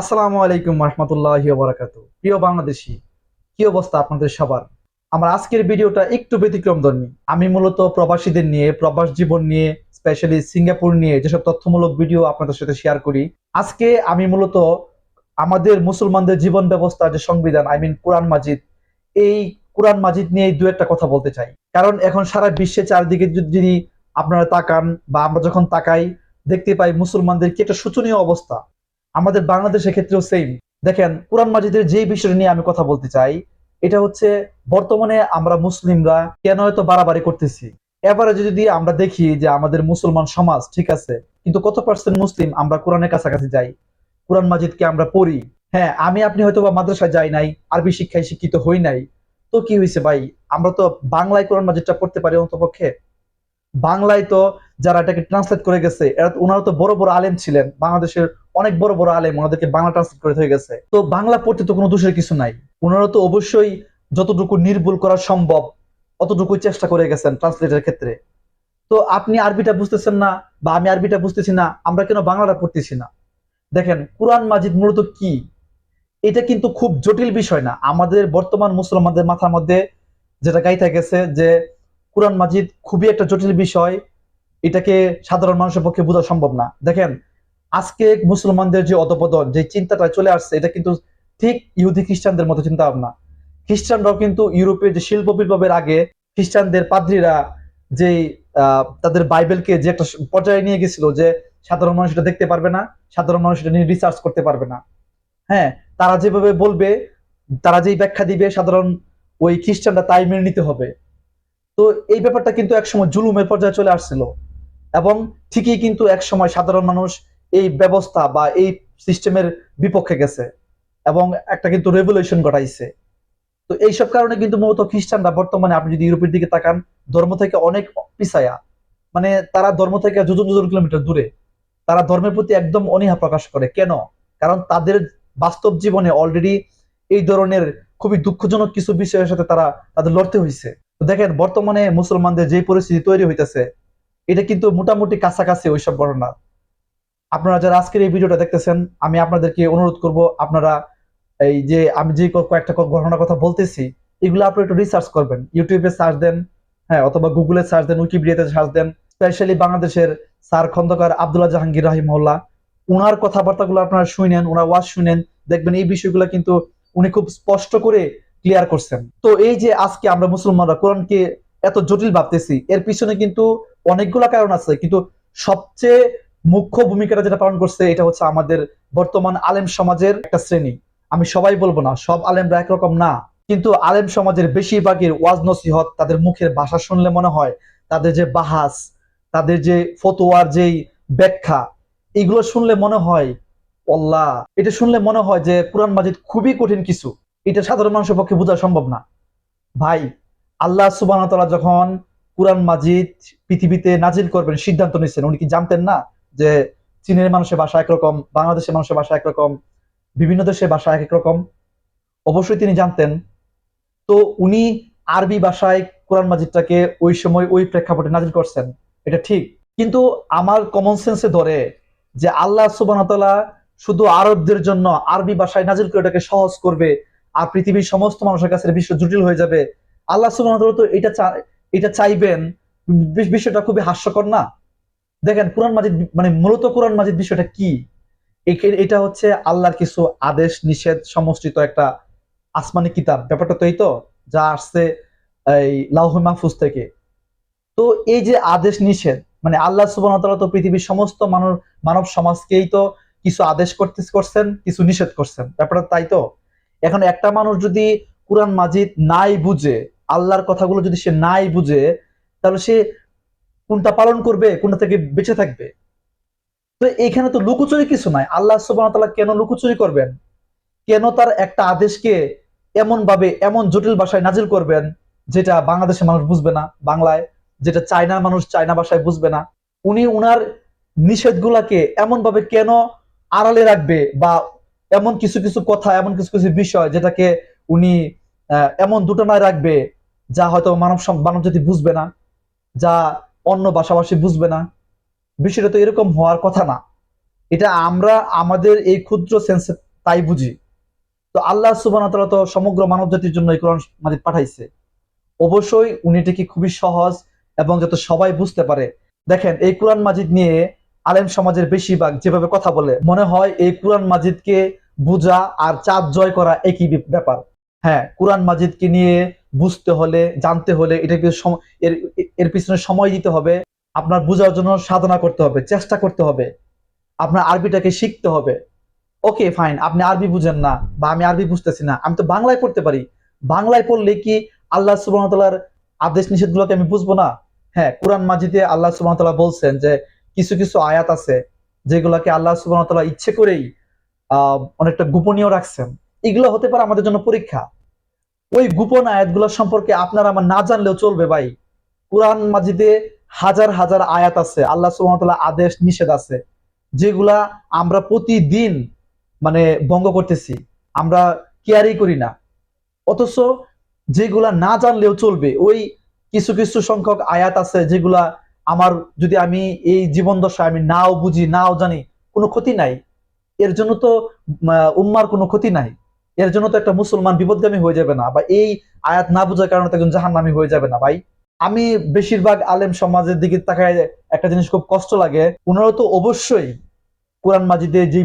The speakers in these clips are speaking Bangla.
আসসালামু আলাইকুম রহমতুল্লাহ বারাকাতু প্রিয় বাংলাদেশি, কি অবস্থা আপনাদের সবার? আমার আজকের ভিডিওটা একটু ব্যতিক্রম ধর্মী। আমি মূলত প্রবাসীদের নিয়ে, প্রবাস জীবন নিয়ে স্পেশালি সিঙ্গাপুর নিয়ে যেসব তথ্যমূলক ভিডিও আপনাদের সাথে শেয়ার করি, আজকে আমি মূলত আমাদের মুসলমানদের জীবন ব্যবস্থা যে সংবিধান আই মিন কোরআন মাজিদ, এই কোরআন মাজিদ নিয়ে দু একটা কথা বলতে চাই। কারণ এখন সারা বিশ্বে চারদিকে যদি আপনারা তাকান বা আমরা যখন তাকাই, দেখতে পাই মুসলমানদের কি একটা শোচনীয় অবস্থা। আমাদের বাংলাদেশের ক্ষেত্রেও সেম দেখেন, কোরআন মাজিদের যে বিষয়টা নিয়ে আমি কথা বলতে চাই, এটা হচ্ছে বর্তমানে আমরা মুসলিমরা কেন এত বাড়াবাড়ি করতেছি? এবারে যদি আমরা দেখি যে আমাদের মুসলমান সমাজ, ঠিক আছে, কিন্তু কত পার্সেন্ট মুসলিম আমরা কোরআনের কাছাকাছি যাই? কোরআন মাজিদকে আমরা পড়ি। হ্যাঁ আমি, আপনি হয়তো বা মাদ্রাসায় যাই নাই, আরবি শিক্ষায় শিক্ষিত হই নাই। তো কি হয়েছে ভাই? আমরা তো বাংলায় কোরআন মাজিদটা পড়তে পারি অন্তপক্ষে? বাংলায় তো যারা এটাকে ট্রান্সলেট করে গেছে, এরা ওনারা তো বড় বড় আলেম ছিলেন। বাংলাদেশের অনেক বড় বড় আলেম ওনাদেরকে বাংলা ট্রান্সলেট করে হয়ে গেছে। তো বাংলা পড়তে তো কোনো দোষের কিছু নাই। ওনারা তো অবশ্যই যতটুকু নির্ভুল করা সম্ভব অতটুকু চেষ্টা করে গেছেন ট্রান্সলেটের ক্ষেত্রে। তো আপনি আরবিটা বুঝতেছেন না বা আমি আরবিটা বুঝতেছি না, আমরা কেন বাংলাটা পড়তেছি না? দেখেন, কোরআন মাজিদ মূলত কি? এটা কিন্তু খুব জটিল বিষয় না। আমাদের বর্তমান মুসলমানদের মাথার মধ্যে যেটা গাইতে গেছে যে কোরআন মাজিদ খুবই একটা জটিল বিষয়। এটাকে সাধারণ মানুষের পক্ষে বোঝা সম্ভব না। দেখেন, আজকে মুসলমানদের যে অধপতন, যে চিন্তাটা চলে আসছে, এটা কিন্তু ঠিক ইহুদি খ্রিস্টানদের মতো চিন্তা ভাবনা খ্রিস্টানরাও কিন্তু ইউরোপের যে শিল্প বিপ্লবের আগে খ্রিস্টানদের পাদ্রীরা যে তাদের বাইবেলকে যে একটা পর্যায়ে নিয়ে গেছিল যে, সাধারণ মানুষ এটা দেখতে পারবে না, সাধারণ মানুষ এটা নিয়ে রিসার্চ করতে পারবে না। হ্যাঁ তারা যেভাবে বলবে, তারা যেই ব্যাখ্যা দিবে, সাধারণ ওই খ্রিস্টানরা তাই মেনে নিতে হবে। তো এই ব্যাপারটা কিন্তু একসময় জুলুমের পর্যায়ে চলে আসছিল। এবং ঠিকই কিন্তু একসময় সাধারণ মানুষ এই ব্যবস্থা বা এই সিস্টেমের বিপক্ষে গেছে এবং একটা কিন্তু রেভলিউশন ঘটাইছে। তো এইসব কারণে কিন্তু মূলত খ্রিস্টানরা বর্তমানে, আপনি যদি ইউরোপের দিকে তাকান, ধর্ম থেকে অনেক পিছায়া। মানে তারা ধর্ম থেকে যোজন যোজন কিলোমিটার দূরে। তারা ধর্মের প্রতি একদম অনীহা প্রকাশ করে। কেন? কারণ তাদের বাস্তব জীবনে অলরেডি এই ধরনের খুবই দুঃখজনক কিছু বিষয়ের সাথে তারা তাদের লড়তে হয়েছে দেখেন, বর্তমানে মুসলমানদের যে পরিস্থিতি তৈরি হইতেছে, এটা কিন্তু মোটামুটি কাছাকাছি ওইসব ঘটনা আপনারা যারা আজকের এই ভিডিওটা দেখতেছেন, আমি আপনাদেরকে অনুরোধ করব, আপনারা এই যে আমি যে কয়েকটা ঘটনার কথা বলতেছি, এগুলো আপনারা একটু রিসার্চ করবেন। ইউটিউবে সার্চ দেন হ্যাঁ অথবা গুগলে সার্চ দেন উইকিপিডিয়াতে সার্চ দেন স্পেশালি বাংলাদেশের স্যার খন্দকার আব্দুল্লাহ জাহাঙ্গীর রাহিমহল্লা। উনার কথাবার্তাগুলো আপনারা শুনেন ওনার ওয়াজ শুনেন, দেখবেন এই বিষয়গুলো কিন্তু উনি খুব স্পষ্ট করে ক্লিয়ার করছেন। তো এই যে আজকে আমরা মুসলমানরা কোরআনকে এত জটিল ভাবতেছি, এর পিছনে কিন্তু অনেকগুলা কারণ আছে। কিন্তু সবচেয়ে মুখ্য ভূমিকাটা যেটা পালন করছে, এটা হচ্ছে আমাদের বর্তমান আলেম সমাজের একটা শ্রেণি। আমি সবাই বলব না, সব আলেমরা একরকম না। কিন্তু আলেম সমাজের বেশিরভাগের ওয়াজ নসিহত তাদের মুখের ভাষা শুনলে মনে হয় তাদের যে বাহাস, তাদের যে ফতোয়ার যেই ব্যাখ্যা, এগুলো শুনলে মনে হয়, আল্লাহ, এটা শুনলে মনে হয় যে কোরআন মাজিদ খুবই কঠিন কিছু। এটা সাধারণ মানুষের পক্ষে বোঝা সম্ভব না। ভাই, আল্লাহ সুবাহ যখন কোরআন মাজিদ পৃথিবীতে নাজিল করবেন, সিদ্ধান্ত নিচ্ছেন উনি কি জানতেন না যে চীনের মানুষের ভাষা একরকম, বাংলাদেশের মানুষের ভাষা একরকম, বিভিন্ন দেশের ভাষা এক এক রকম অবশ্যই তিনি জানতেন। তো উনি আরবি ভাষায় কোরআন মাজিদটাকে ওই সময় ওই প্রেক্ষাপটে নাজিল করছেন, এটা ঠিক। কিন্তু আমার কমন সেন্সে ধরে যে আল্লাহ সুবাহ শুধু আরবদের জন্য আরবি ভাষায় নাজিল করে এটাকে সহজ করবে আর পৃথিবীর সমস্ত মানুষের কাছে বিশ্ব জটিল হয়ে যাবে। আল্লাহ সুবাহ তো এটা এটা চাইবেন বিষয়টা খুবই হাস্যকর না? দেখেন, কোরআন মাজিদ মানে মূলত কোরআন মাজিদ বিষয়টা কি? এটা হচ্ছে আল্লাহর কিছু আদেশ, নিষেধ সমষ্টিত একটা আসমানি কিতাব। ব্যাপারটা তো এই তো, যা আসছে এই লাউহ মাহফুজ থেকে। তো এই যে আদেশ, নিষেধ মানে আল্লাহ সুবাহ তো পৃথিবীর সমস্ত মানব মানব সমাজকেই তো কিছু আদেশ করতে করছেন, কিছু নিষেধ করছেন। ব্যাপারটা তাই তো? এখন একটা মানুষ যদি কোরআন মাজিদ নাই বুঝে, আল্লাহর কথাগুলো যদি সে নাই বুঝে, তাহলে সে কোনটা পালন করবে, কোনটা থেকে বেঁচে থাকবে? তো এখানে তো লুকোচুরি কিছু নাই। আল্লাহ সুবাহ কেন লুকোচুরি করবেন? কেন তার একটা আদেশকে এমন ভাবে এমন জটিল ভাষায় নাজিল করবেন, যেটা বাংলাদেশের মানুষ বুঝবে না, বাংলায়, যেটা চায়নার মানুষ চায়না ভাষায় বুঝবে না? উনি উনার নিষেধগুলাকে এমন ভাবে কেন আড়ালে রাখবে বা এমন কিছু কিছু কথা, এমন কিছু কিছু বিষয় যেটাকে উনি এমন দুটানায় রাখবে যা হয়তো মানব মানব জাতি বুঝবে না, যা অন্য ভাষাভাষী বুঝবে না। বিষয়টা তো এরকম হওয়ার কথা না। এটা আমরা, আমাদের এই ক্ষুদ্র সেন্সে তাই বুঝি। তো আল্লাহ সুবাহ তো সমগ্র মানব জাতির জন্য এই কোরআন মাজিদ পাঠাইছে। অবশ্যই উনি এটাকে খুবই সহজ এবং যাতে সবাই বুঝতে পারে। দেখেন, এই কোরআন মাজিদ নিয়ে আলেম সমাজের বেশিরভাগ যেভাবে কথা বলে, মনে হয় এই কোরআন মাজিদকে বোঝা আর চাঁদ জয় করা একই ব্যাপার। হ্যাঁ কোরআন মাজিদকে নিয়ে বুঝতে হলে, জানতে হলে এটা এর পিছনে সময় দিতে হবে। আপনার বোঝার জন্য সাধনা করতে হবে, চেষ্টা করতে হবে। আপনার আরবিটাকে শিখতে হবে। ওকে, ফাইন, আপনি আরবি বুঝেন না বা আমি আরবি বুঝতেছি না। আমি তো বাংলায় পড়তে পারি। বাংলায় পড়লে কি আল্লাহ সুবাহতাল্লার আদেশ নিষেধগুলোকে আমি বুঝব না? হ্যাঁ কোরআন মাজিদে আল্লাহ সুবাহতাল্লাহ বলছেন যে কিছু কিছু আয়াত আছে যেগুলোকে আল্লাহ সুবাহতাল্লাহ ইচ্ছে করেই অনেকটা গোপনীয় রাখছেন। এগুলো হতে পারে আমাদের জন্য পরীক্ষা। ওই গোপন আয়াতগুলো সম্পর্কে আপনারা আমার না জানলেও চলবে ভাই। কোরআন মাজিদে হাজার হাজার আয়াত আছে। আল্লাহ সুবাহতাল্লাহ আদেশ নিষেধ আছে। যেগুলা আমরা প্রতিদিন মানে ভঙ্গ করতেছি। আমরা কেয়ারই করি না। অথচ যেগুলা না জানলেও চলবে, ওই কিছু কিছু সংখ্যক আয়াত আছে যেগুলা আমার যদি আমি এই জীবন দশায় আমি নাও বুঝি, নাও জানি, কোনো ক্ষতি নাই। এর জন্য তো উম্মার কোনো ক্ষতি নাই। এর জন্য তো একটা মুসলমান বিপদগামী হয়ে যাবে না। বা এই আয়াত না বোঝার কারণে তো একজন জাহান্নামী হয়ে যাবে না। ভাই, আমি বেশিরভাগ আলেম সমাজের দিকে তাকায় একটা জিনিস খুব কষ্ট লাগে। ওনারা তো অবশ্যই কোরআন মাজিদে যে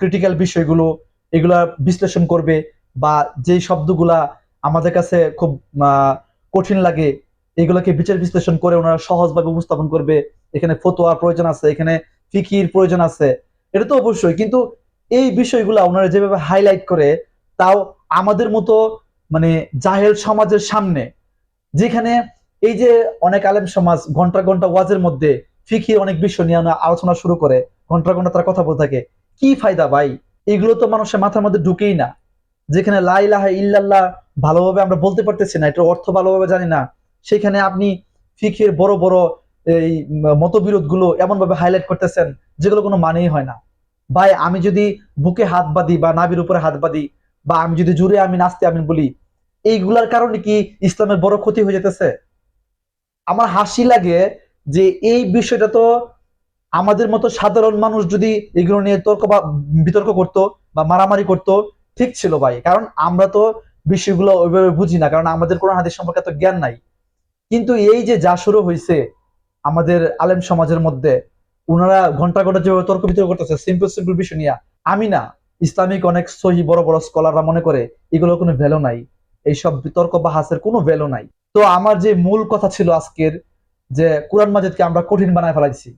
ক্রিটিক্যাল বিষয়গুলো, এগুলা বিশ্লেষণ করবে বা যেই শব্দগুলা আমাদের কাছে খুব কঠিন লাগে, এগুলোকে বিচার বিশ্লেষণ করে ওনারা সহজভাবে উপস্থাপন করবে। এখানে ফতোয়ার প্রয়োজন আছে, এখানে ফিকির প্রয়োজন আছে। এটা তো অবশ্যই, কিন্তু এই বিষয়গুলা ওনারা যেভাবে হাইলাইট করে, তাও আমাদের মতো মানে জাহেল সমাজের সামনে, যেখানে এই যে অনেক আলেম সমাজ ঘণ্টা ঘণ্টা ওয়াজের মধ্যে ফিকির অনেক বিষয় নিয়ে আলোচনা শুরু করে, ঘণ্টা ঘণ্টা তারা কথা বলে থাকে, কি ফায়দা ভাই? এগুলো তো মানুষের মাথার মধ্যে ঢুকেই না, যেখানে লাইলাহা ইল্লাল্লাহ ভালোভাবে আমরা বলতে পারতেছি না, এটার অর্থ ভালোভাবে জানি না, সেখানে আপনি ফিকের বড় বড় এই মতবিরোধগুলো এমন ভাবে হাইলাইট করতেছেন, যেগুলো কোনো মানেই হয় না। ভাই, আমি যদি বুকে হাত বাঁধি বা নাবির উপরে হাত বাঁধি বা আমি যদি জুড়ে আমি নাচতে আমি বলি, এইগুলার কারণে কি ইসলামের বড় ক্ষতি হয়ে যেতেছে? আমার হাসি লাগে যে এই বিষয়টা তো আমাদের মতো সাধারণ মানুষ যদি এগুলো নিয়ে তর্ক বা বিতর্ক করত বা মারামারি করত, ঠিক ছিল ভাই। কারণ আমরা তো বিষয়গুলো ওইভাবে বুঝি না, কারণ আমাদের কোনো হাদিস সম্পর্কে এত জ্ঞান নাই। কিন্তু এই যে যা শুরু হয়েছে আমাদের আলেম সমাজের মধ্যে ওনারা ঘণ্টা ঘণ্টা যেভাবে তর্ক বিতর্ক করতেছে সিম্পল সিম্পল বিষয় নিয়ে, আমি না, ইসলামিক অনেক সহি বড় বড় স্কলাররা মনে করে এগুলো কোনো ভ্যালু নাই। এইসব বিতর্ক বা হাসের কোনো ভ্যালু নাই। তো আমার যে মূল কথা ছিল আজকের, যে কোরআন মাজিদকে আমরা কঠিন বানায় ফেলাইছি।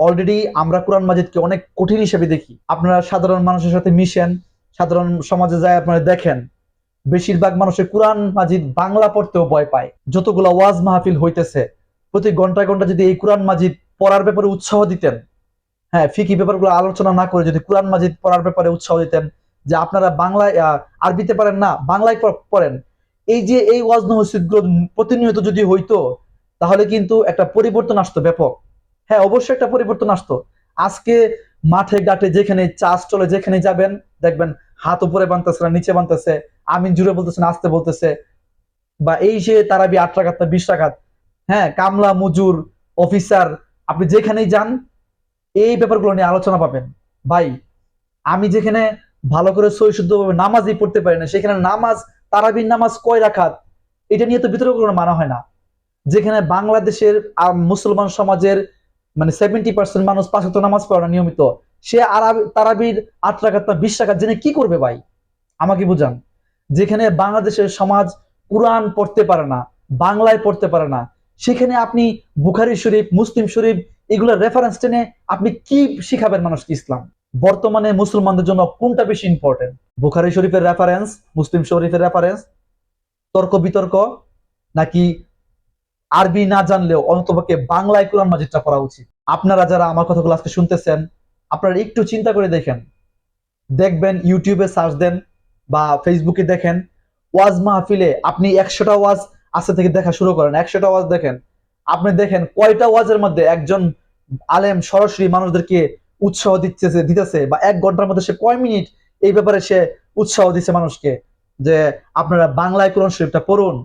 অলরেডি আমরা কোরআন মাজিদকে অনেক কঠিন হিসেবে দেখি। আপনারা সাধারণ মানুষের সাথে মিশেন, সাধারণ সমাজে যায় আপনারা দেখেন। বেশিরভাগ মানুষের কোরআন মাজিদ বাংলা পড়তেও ভয় পায়। যতগুলা ওয়াজ মাহফিল হইতেছে প্রতি ঘন্টায় ঘণ্টা যদি এই কোরআন মাজিদ পড়ার ব্যাপারে উৎসাহ দিতেন হ্যাঁ ফিকি ব্যাপারগুলো আলোচনা না করে যদি কোরআন মাজিদ পড়ার ব্যাপারে উৎসাহ দিতেন, যে আপনারা বাংলায় আরবিতে পারেন না, বাংলায় পড়েন, এই যে এই ওয়াজ মসজিদগুলো প্রতিনিয়ত যদি হইতো, তাহলে কিন্তু একটা পরিবর্তন আসতো ব্যাপক। হ্যাঁ অবশ্যই একটা পরিবর্তন আসতো। আজকে মাঠে, ঘাটে যেখানে চাষ চলে যেখানে যাবেন, দেখবেন হাত উপরে বানতেছে না, নিচে বানতেছে, আমিন জুড়ে বলতেছে না, আসতে বলতেছে, বা এই যে তারাবি আট না বিশ টাকাত হ্যাঁ কামলা, মজুর, অফিসার, আপনি যেখানেই যান, এই ব্যাপারগুলো নিয়ে আলোচনা পাবেন। ভাই, আমি যেখানে ভালো করে সই শুদ্ধভাবে নামাজই পড়তে পারি না, সেখানে নামাজ, তারাবির নামাজ কয় রাখাত এটা নিয়ে তো বিতর্ক কোনো মানা হয় না। যেখানে বাংলাদেশের মুসলমান সমাজের মানে সেভেন্টি পার্সেন্ট মানুষ পাঁচত নামাজ পড়ে না নিয়মিত, সে আরবি, তারাবির আট রাখাত না বিশ টাকাত জেনে কি করবে ভাই? আমাকে বুঝান। যেখানে বাংলাদেশের সমাজ কোরআন পড়তে পারে না, বাংলায় পড়তে পারে না সেখানে আপনি বুখারি শরীফ, মুসলিম শরীফ এগুলোর রেফারেন্স টেনে আপনি কি শিখাবেন মানুষকে ইসলাম? বর্তমানে মুসলমানদের জন্য কোনটা বেশি ইম্পর্টেন্ট বুখারি শরীফের রেফারেন্স মুসলিম শরীফের রেফারেন্স তর্ক বিতর্ক, নাকি আরবি না জানলেও অন্তপক্ষে বাংলায় কোরআন মাজিদটা পড়া উচিত? আপনারা যারা আমার কথাগুলো আজকে শুনতেছেন, আপনারা একটু চিন্তা করে দেখেন। দেখবেন ইউটিউবে সার্চ দেন বা ফেসবুকে দেখেন, ওয়াজ মাহফিলে আপনি একশোটা ওয়াজ আজকে থেকে দেখা শুরু করেন। একশোটা ওয়াজ দেখেন। আপনি দেখেন কয়টা ওয়াজের মধ্যে একজন আলেম সরাসরি মানুষদেরকে উৎসাহ দিচ্ছে দিতেছে বা এক ঘণ্টার মধ্যে সে কয় মিনিট এই ব্যাপারে সে উৎসাহ দিচ্ছে মানুষকে যে আপনারা বাংলায় কোরআন শরীফটা পড়ুন।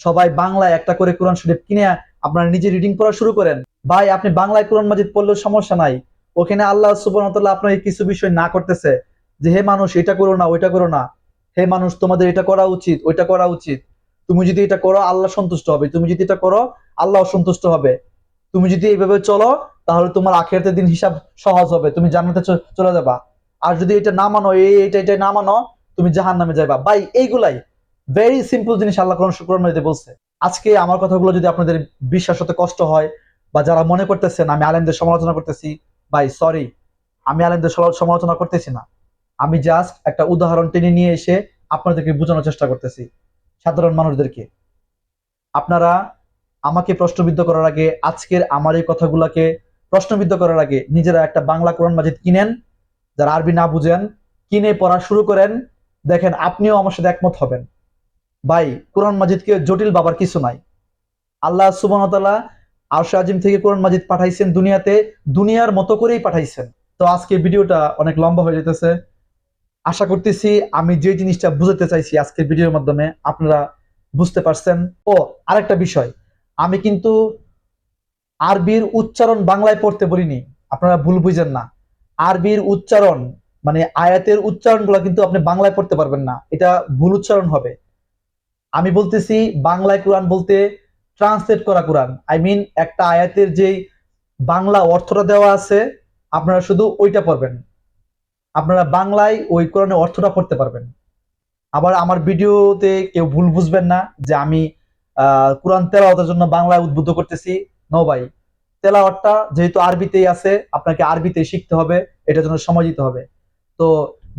সবাই বাংলায় একটা করে কোরআন শরীফ কিনে আপনারা নিজে রিডিং পড়া শুরু করেন। ভাই, আপনি বাংলায় কোরআন মাজিদ পড়লেও সমস্যা নাই। ওখানে আল্লাহ সুবহানাহু আপনাকে কিছু বিষয় না করতেছে যে, হে মানুষ, এটা করো না, ওইটা করো না। হে মানুষ, তোমাদের এটা করা উচিত, ওইটা করা উচিত। তুমি যদি এটা করো, আল্লাহ সন্তুষ্ট হবে। তুমি যদি এটা করো, আল্লাহ সন্তুষ্ট হবে। তুমি যদি এইভাবে চলো, তাহলে তোমার আখেরাতের দিন হিসাব সহজ হবে। তুমি জান্নাতে চলে যাবা। আর যদি এটা না মানো, এই এটা এটা না মানো, তুমি জাহান নামে যাবা ভাই, এইগুলাই। ভেরি সিম্পল জিনিস আল্লাহ কোরআন কোরআন বলছে। আজকে আমার কথাগুলো যদি আপনাদের বিশ্বাস হতে কষ্ট হয়, বা যারা মনে করতেছেন, আমি আলেমদের সমালোচনা করতেছি, ভাই সরি আমি আলেমদের সমালোচনা করতেছি না। আমি জাস্ট একটা উদাহরণ টেনে নিয়ে এসে আপনাদেরকে বোঝানোর চেষ্টা করতেছি। সাধারণ মানুষদেরকে। আপনারা আমাকে প্রশ্নবিদ্ধ করার আগে, আজকের আমার এই কথাগুলোকে প্রশ্নবিদ্ধ করার আগে নিজেরা একটা বাংলা কোরআন মাজিদ কিনেন, যারা আরবি না বুঝেন, কিনে, পড়া শুরু করেন, দেখেন আপনিও আমার সাথে একমত হবেন। ভাই, কোরআন মাজিদকে জটিল বাবার কিছু নাই। আল্লাহ সুবনতলা আরশ আজিম থেকে কোরআন মাজিদ পাঠাইছেন দুনিয়াতে, দুনিয়ার মতো করেই পাঠাইছেন। তো আজকে ভিডিওটা অনেক লম্বা হয়ে যেতেছে। আশা করতেছি আমি যে জিনিসটা বুঝাতে চাইছি আজকের ভিডিওর মাধ্যমে আপনারা বুঝতে পারছেন। ও, আরেকটা বিষয়, আমি কিন্তু আরবির উচ্চারণ বাংলায় পড়তে বলিনি, আপনারা ভুল বুঝেন না। আরবির উচ্চারণ মানে আয়াতের উচ্চারণগুলো কিন্তু আপনি বাংলায় পড়তে পারবেন না, এটা ভুল উচ্চারণ হবে। আমি বলতেছি বাংলায় কোরআন বলতে ট্রান্সলেট করা কোরআন আই মিন একটা আয়াতের যেই বাংলা অর্থটা দেওয়া আছে, আপনারা শুধু ওইটা পড়বেন। আপনারা বাংলায় ওই কোরআনের অর্থটা পড়তে পারবেন। আবার আমার ভিডিওতে কেউ ভুল বুঝবেন না যে আমি কোরআন তেলাওয়াতের জন্য বাংলায় উদ্বুদ্ধ করতেছি। নো ভাই, তেলাওয়াতটা যেহেতু আরবিতেই আছে, আপনাকে আরবিতেই শিখতে হবে, এটার জন্য সময় দিতে হবে। তো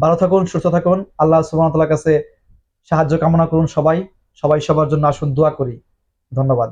ভালো থাকুন, সুস্থ থাকুন, আল্লাহ সুবহানাহু কাছে সাহায্য কামনা করুন সবাই। সবাই সবার জন্য আসুন, দোয়া করি। ধন্যবাদ।